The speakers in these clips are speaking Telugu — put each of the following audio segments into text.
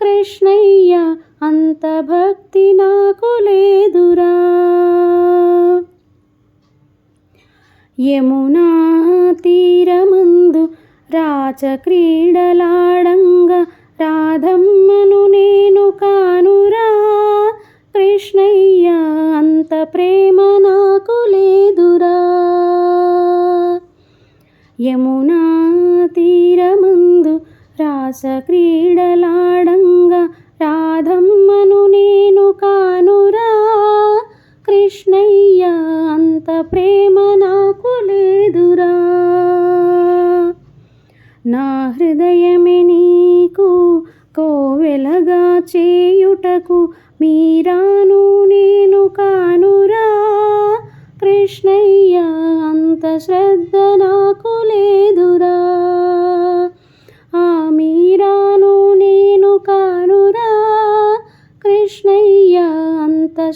కృష్ణయ్య అంత భక్తి నాకు లేదురా. యమునా తీరమందు రాచక్రీడలాడంగా రాధమ్మను నేను కానురా. కృష్ణయ్య అంత ప్రేమ నాకు లేదురా. యమునా తీరమందు రాసక్రీడలాడంగా అంత ప్రేమ నాకు లేదురా. నా హృదయమే నీకు కోవెలగా చేయుటకు మీరాను నేను కానురా. కృష్ణయ్య అంత శ్రద్ధ నాకు లేదురా.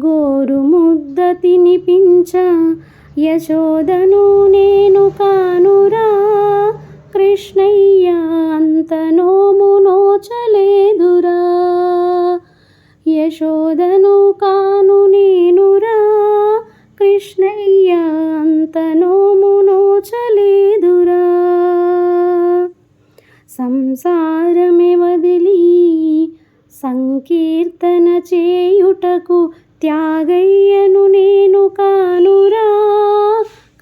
గోరు ముద్ద తినిపించ యశోదను నేను కానురా. కృష్ణయ్య అంత నోము నోచలేదురా. యశోదను కాను నేనురా. కృష్ణయ్య అంత నోము నోచలేదురా. సంసారమే వదిలి సంకీర్తన చేయుటకు త్యాగయ్యను నేను కానురా.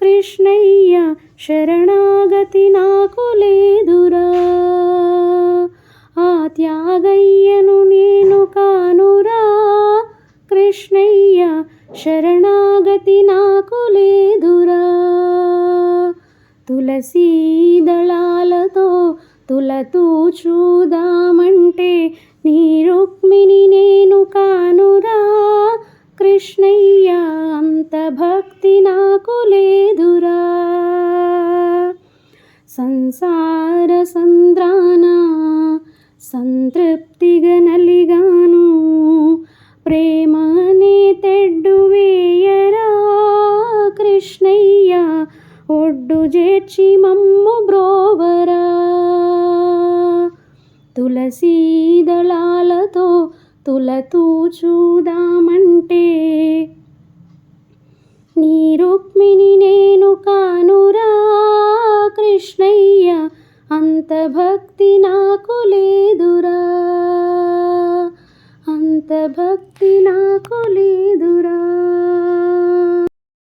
కృష్ణయ్య శరణాగతి నాకు లేదురా. ఆ త్యాగయ్యను నేను కానురా. కృష్ణయ్య శరణాగతి నాకు లేదురా. తులసీ దళాలతో తులతూ చూదామంటే సంసారసంద్రాన సంతృప్తిగా నలిగాను ప్రేమనే తెడ్డు వేయరా కృష్ణయ్య ఒడ్డు చేర్చి మమ్ము బ్రోవరా. తులసీ దళాలతో తులతూ చూదామంటే నీ రుక్మిణి కృష్ణయ్య అంత భక్తి నాకు లేదురా అంత భక్తి